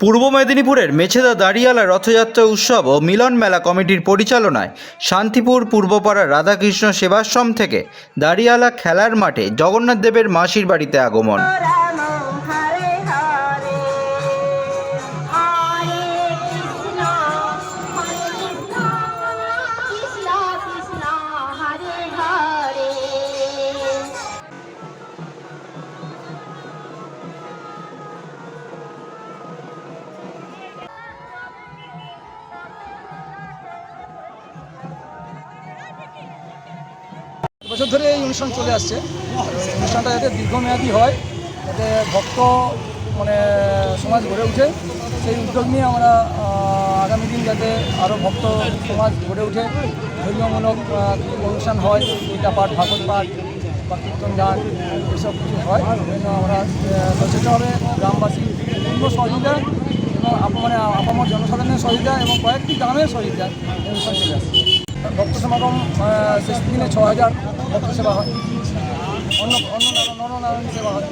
পূর্ব মেদিনীপুরের মেছেদা দাঁড়িয়ালা রথযাত্রা উৎসব ও মিলন মেলা কমিটির পরিচালনায় শান্তিপুর পূর্বপাড়া রাধাকৃষ্ণ সেবাশ্রম থেকে দাঁড়িয়ালা খেলার মাঠে জগন্নাথ দেবের মাসির বাড়িতে আগমন। বছর ধরে এই অনুষ্ঠান চলে আসছে। অনুষ্ঠানটা যাতে দীর্ঘমেয়াদী হয়, যাতে ভক্ত মানে সমাজ গড়ে ওঠে, সেই উদ্যোগ নিয়ে আমরা আগামী দিন যাতে আরও ভক্ত সমাজ গড়ে ওঠে, ধর্মীয়মূলক অনুষ্ঠান হয়, গীতা পাঠ, ভাগবত পাঠ, বা কীর্তন গান, এসব কিছু হয় আমরা সচেতনভাবে গ্রামবাসী পূর্ণ সহযোগিতা এবং মানে আপামর জনসাধারণের সহযোগিতা এবং কয়েকটি গ্রামের সহযোগিতা অনুষ্ঠান চলে আসছে। ভক্ত সমাগম শেষ দিনে ছ হাজার ভক্ত সেবা হয়। অন্য অন্য নারায়ণ- নরনারায়ণ সেবা হয়।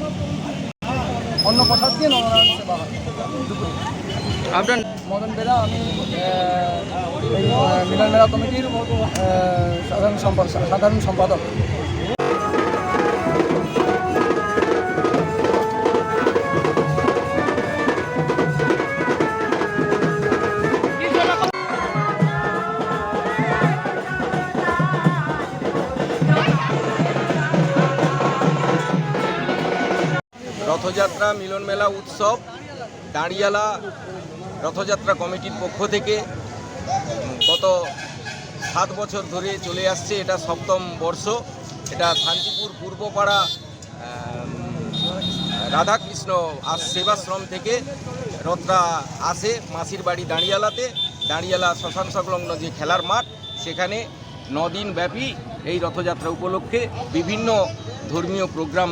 অন্য প্রসাদ দিয়ে নরনারায়ণ সেবা হয়। আপনার মদন বেড়া আমি মিলন মেলা কমিটির সাধারণ সম্পাদক সাধারণ সম্পাদক। রথযাত্রা, মিলন মেলা, উৎসব, দাঁড়িয়ালা রথযাত্রা কমিটির পক্ষ থেকে গত সাত বছর ধরে চলে আসছে এটা সপ্তম বর্ষ। এটা শান্তিপুর পূর্বপাড়া রাধাকৃষ্ণ সেবাশ্রম থেকে রথটা আসে মাসির বাড়ি দাঁড়িয়ালাতে। দাঁড়িয়ালা শ্মশান সংলগ্ন যে খেলার মাঠ, সেখানে দিন ব্যাপী এই রথযাত্রা উপলক্ষে বিভিন্ন ধর্মীয় প্রোগ্রাম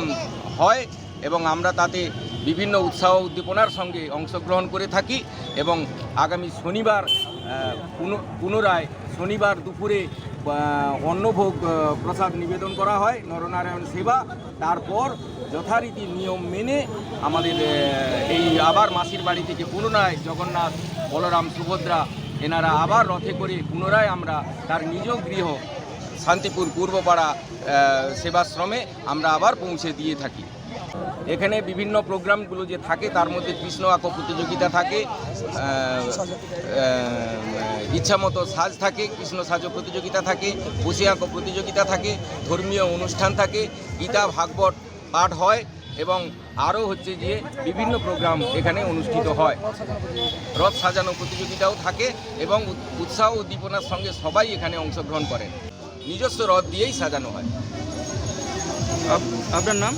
হয়। এবং আমরা তাতে বিভিন্ন উৎসাহ উদ্দীপনার সঙ্গে অংশগ্রহণ করে থাকি এবং আগামী শনিবার পুন- পুনরায় শনিবার দুপুরে অন্নভোগ প্রসাদ নিবেদন করা হয়, নরনারায়ণ সেবা। তারপর যথারীতি নিয়ম মেনে আমাদের এই আবার মাসির বাড়ি থেকে পুনরায় জগন্নাথ, বলরাম, সুভদ্রা এনারা আবার রথে করে পুনরায় আমরা তার নিজ গৃহ, শান্তিপুর পূর্বপাড়া সেবাশ্রমে আমরা আবার পৌঁছে দিয়ে থাকি। এখানে বিভিন্ন প্রোগ্রামগুলো যে থাকে, তার মধ্যে কৃষ্ণ আঁকো প্রতিযোগিতা থাকে ইচ্ছা মতো সাজ থাকে, কৃষ্ণ সাজো প্রতিযোগিতা থাকে, বসে আঁকো প্রতিযোগিতা থাকে, ধর্মীয় অনুষ্ঠান থাকে, গীতা, ভাগবত পাঠ হয় এবং আরও হচ্ছে যে বিভিন্ন প্রোগ্রাম এখানে অনুষ্ঠিত হয়। রথ সাজানো প্রতিযোগিতাও থাকে এবং উৎ- উৎসাহ উদ্দীপনার সঙ্গে সবাই এখানে অংশগ্রহণ করেন। নিজস্ব রথ দিয়েই সাজানো হয়। আপনার নাম?